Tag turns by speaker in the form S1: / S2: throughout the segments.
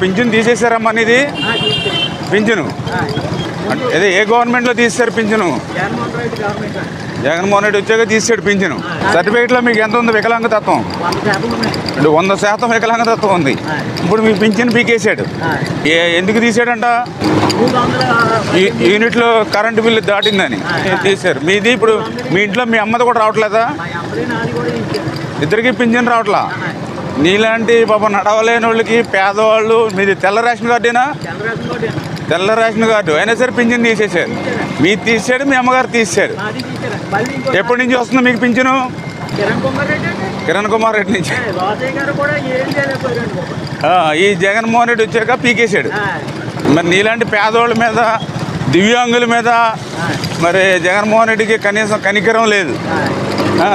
S1: Pension తీసేశారమ్మా
S2: తీసుకెళ్ళి.
S1: పింఛను? అదే ఏ గవర్నమెంట్లో తీసేశారు పింఛను?
S2: జగన్మోహన్ రెడ్డి
S1: వచ్చాక తీసాడు పింఛను. సర్టిఫికేట్లో మీకు ఎంత ఉంది వికలాంగతత్వం?
S2: వంద శాతం ఉన్నాయి
S1: అంటే వంద శాతం వికలాంగతత్వం ఉంది. ఇప్పుడు మీ పింఛన్ పీకేశాడు. ఏ ఎందుకు తీసాడంట యూనిట్లో కరెంటు బిల్లు దాటిందని తీశారు మీది ఇప్పుడు మీ ఇంట్లో మీ అమ్మది కూడా రావట్లేదా? ఇద్దరికి పింఛన్ రావట్లా? నీలాంటి పాప నడవలేని వాళ్ళకి పేదవాళ్ళు మీది తెల్ల రేషన్ కార్డేనా తెల్ల రేషన్ కార్డు అయినా సరే పింఛన్ తీసేశారు. మీరు తీసాడు మీ అమ్మగారు
S2: ఇంకో
S1: ఎప్పటి నుంచి వస్తుంది మీకు పింఛను?
S2: కిరణ్ కుమార్ రెడ్డి
S1: నుంచి. ఈ జగన్మోహన్ రెడ్డి వచ్చాక పీకేశాడు. మరి నీలాంటి పేదవాళ్ళ మీద దివ్యాంగుల మీద మరి జగన్మోహన్ రెడ్డికి కనీసం కనికరం లేదు.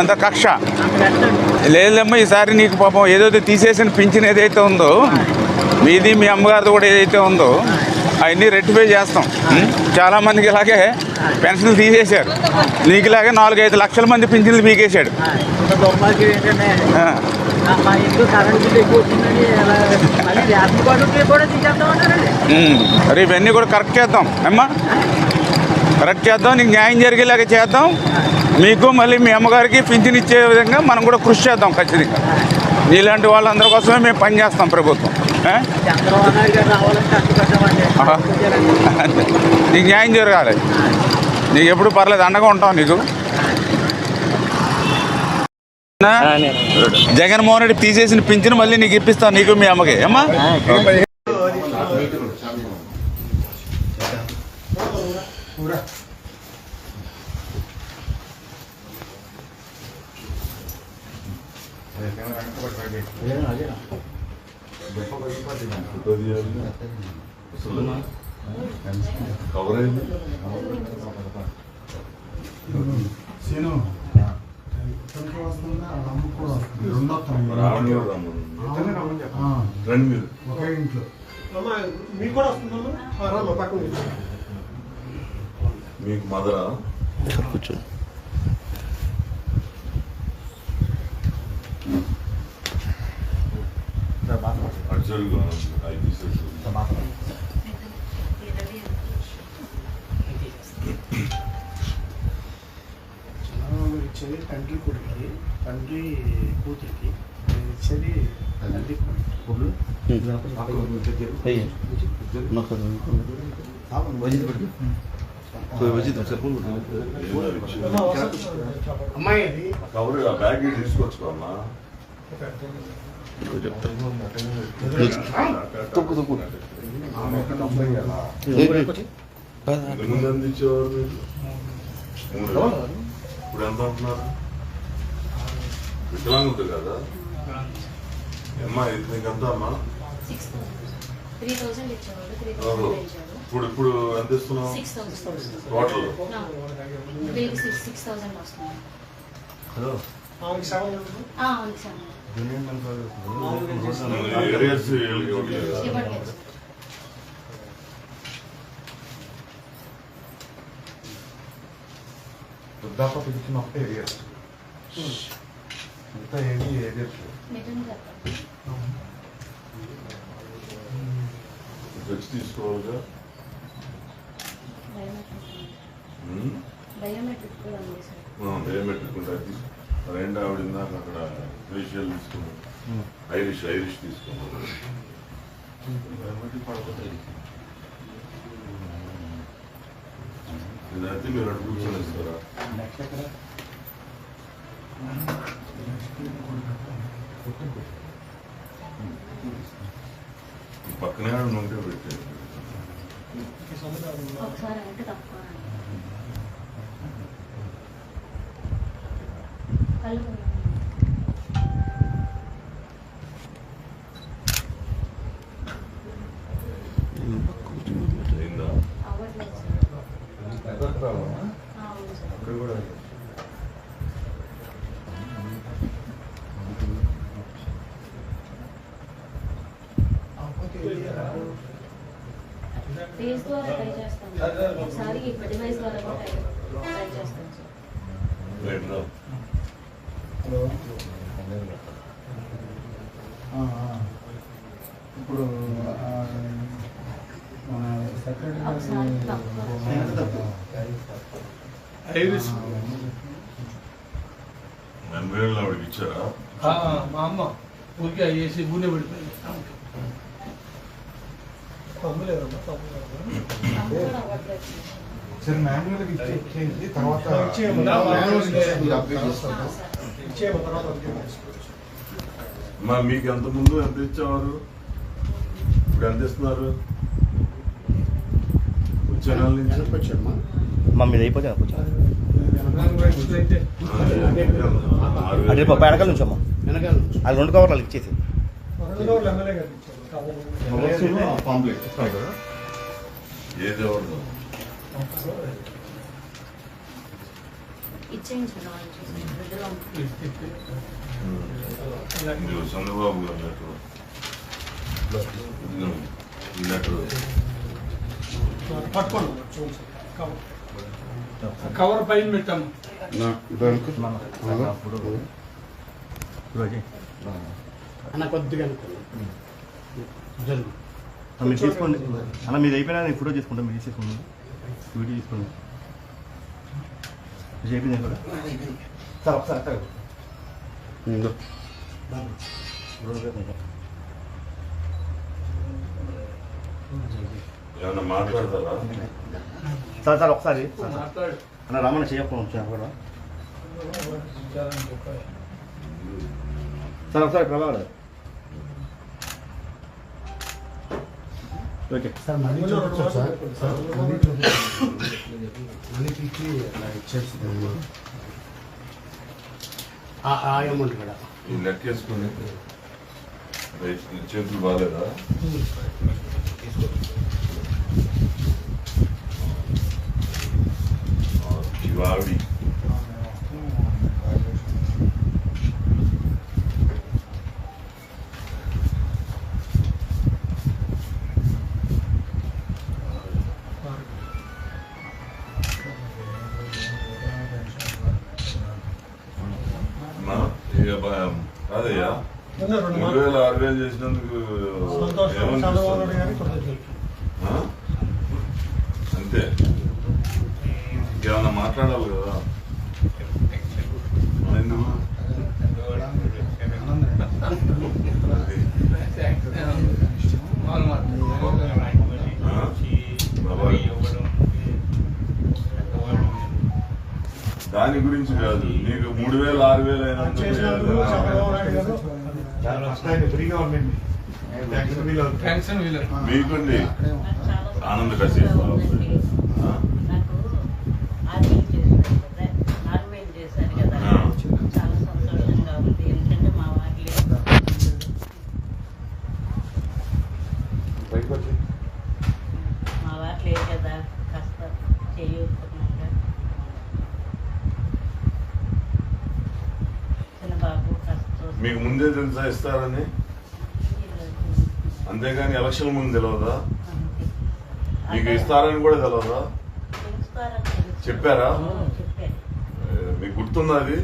S1: అంత కక్ష. లేదమ్మా ఈసారి నీకు పాపం ఏదైతే తీసేసిన పింఛన్ ఏదైతే ఉందో మీది మీ అమ్మగారిది కూడా ఏదైతే ఉందో అవన్నీ రెక్టిఫై చేస్తాం. ఉం? చాలా మందికి ఇలాగే పెన్షన్లు తీసేశారు. నీకు ఇలాగే నాలుగైదు లక్షల మంది పింఛన్లు పీకేశాడు. మరి ఇవన్నీ కూడా కరెక్ట్ చేద్దాం. అమ్మా. కరెక్ట్ చేద్దాం నీకు న్యాయం జరిగేలాగా చేద్దాం. మీకు మళ్ళీ మీ అమ్మగారికి పింఛన్ ఇచ్చే విధంగా మనం కూడా కృషి చేద్దాం ఖచ్చితంగా. నీలాంటి వాళ్ళందరి కోసమే మేము పనిచేస్తాం ప్రభుత్వం. నీకు న్యాయం జరగాలి. నీకు ఎప్పుడు పర్లేదు అండగా ఉంటాం నీకు? జగన్మోహన్ రెడ్డి తీసేసిన పింఛను మళ్ళీ నీకు ఇప్పిస్తాను నీకు మీ అమ్మకి. అమ్మా
S3: కవరేజ్
S4: సీను ఇతనికి వస్తుందా అమ్మ కూడా వస్తుంది రెండు వస్తాయి
S3: రావణ్ గారు రమ్మని
S4: ఆ,
S3: రండి మీరు
S4: ఒకే ఇంట్లో
S3: మీకు మదరా అటు అవి తీసేసి
S5: చంద్రబాబు ఇచ్చేది తండ్రి కొడుకుకి తండ్రి కూతురికి. ఇచ్చేది తండ్రి కొడుకు అమ్మాయి
S3: కవర్ ఆ బ్యాగ్ తీసుకొచ్చుకోమ్మా ముందు మీరు మూడు ఇప్పుడు ఎంత అంటున్నారు వికలాంగుడు కదా అమ్మా ఇది నీకు ఎంత అమ్మా ఇప్పుడు ఇప్పుడు ఎంత ఇస్తున్నావు
S6: సిక్స్ థౌసండ్
S3: టోటల్
S6: బిల్కి
S4: వృద్ధాప్య పెంచిన ఒకటే ఏరియాస్ మిగతా ఏది ఏరియాస్
S3: డ్రగ్స్ తీసుకోవాలిగా
S6: బయోమెట్రిక్. బయోమెట్రిక్ కూడా
S3: రెండు ఆవిడ ఇందాక అక్కడ ఫేషియల్ తీసుకున్నాం ఐరిష్ ఐరిష్ తీసుకున్నాం ఇదైతే మీరు అటు ఈ పక్కనే ఉంటే పెట్టారు
S6: ఒకసారి అంటే తక్కువ కళ్ళు
S3: అయిందా
S6: అవ్వట్లేదు సార్ ఆ, అవును సార్ ఫేస్ ద్వారా ట్రై చేస్తాను ఒకసారి డివైస్ ద్వారా ట్రై చేస్తాం చేస్తాను సార్
S4: ఇప్పుడు ఆ, మన.
S5: ఐరిస్.
S3: ఆవిడకి ఇచ్చారా?
S5: ఆ, మా అమ్మ ఊరికే అయ్యేసి ఊనే పడిపోయింది.
S4: సరే మాన్యువల్గా ఇచ్చి ఇచ్చేయండి తర్వాత
S5: తర్వాత
S3: మా మీకు ఎంత ముందు ఎంత ఇచ్చేవారు? ఇప్పుడు ఎంత ఇస్తున్నారు? వచ్చే నెల నుంచి?
S7: మా మీద అయిపోతే కొంచెం పాప వెనకాల నుంచి అమ్మా. అది రెండు కవర్లు వాళ్ళకి ఇచ్చేసి
S3: ఏది ఎవరు చంద్రబాబు గారు లెటర్ లెటర్.
S5: కవర్ కవర్ పైన పెట్టాము
S8: అన్న కొద్దిగా జరుగు
S7: మీరు తీసుకోండి అన్న మీది అయిపోయినా నేను ఫోటో తీసుకుంటాను మీరు తీసుకోండి వీడియో తీసుకోండి అయిపోయింది కూడా? సార్ ఒకసారి అక్కడ
S3: ఏమన్నా మాట్లాడతారా?
S7: సార్ సార్ ఒకసారి. రామన్న చేయకపోవడం వచ్చాను కూడా. సార్ ఒకసారి ప్రభాకర్ ఓకే.
S4: సార్ మనీ చూపించు సార్. సార్ మనీ చూపించు. మనీ తీసి అలా ఇచ్చేస్తుంది
S8: ఆ అమౌంట్ కూడా.
S3: ఈ రైట్, ఈ చేతులు బాగాలేదా శివాడి
S5: రెండు
S3: మూడు వేలు ఆరు వేలు చేసినందుకు? అంతే. ఇంకేమన్నా మాట్లాడాలి కదా ఎందుకు అది.
S5: వాళ్ళు మాట్లాడు.
S3: ఆ? బాబాయ్. దాని గురించి కాదు. నీకు మూడు వేలు ఆరు వేలు అయినందుకు
S5: చేసినందుకు చంద్రబాబు నాయుడు గారు
S4: ఫస్ట్ ఆయన ఫ్రీగా ఉండండి ట్యాక్స్ మీలో
S5: పెన్షన్ వీళ్ళకి
S3: మీకుండి
S6: నాకు చాలా
S3: ఆనంద
S6: సంతోషంగా
S3: కసేపు.
S6: ఉందండి.
S3: ఆ?
S6: నాకు ఆర్మీలు చేశారు కదా ఆర్మీలు చేశారు కదా
S3: ఆ.
S6: చాలా సంతోషంగా ఉంది ఎందుకంటే మా వాటిలో
S4: బయటకు వచ్చి
S6: మా వాటిలో ఏ కదా కాస్త చేయూతున్నాగా చిన్న బాబు కాస్త
S3: మీకు ముందే తెలుసా ఇస్తారని? అంతేగాని ఎలక్షన్ ముందు తెలియదా మీకు ఇస్తారని కూడా తెలియదా. చెప్పారా? మీకు గుర్తుందా అది?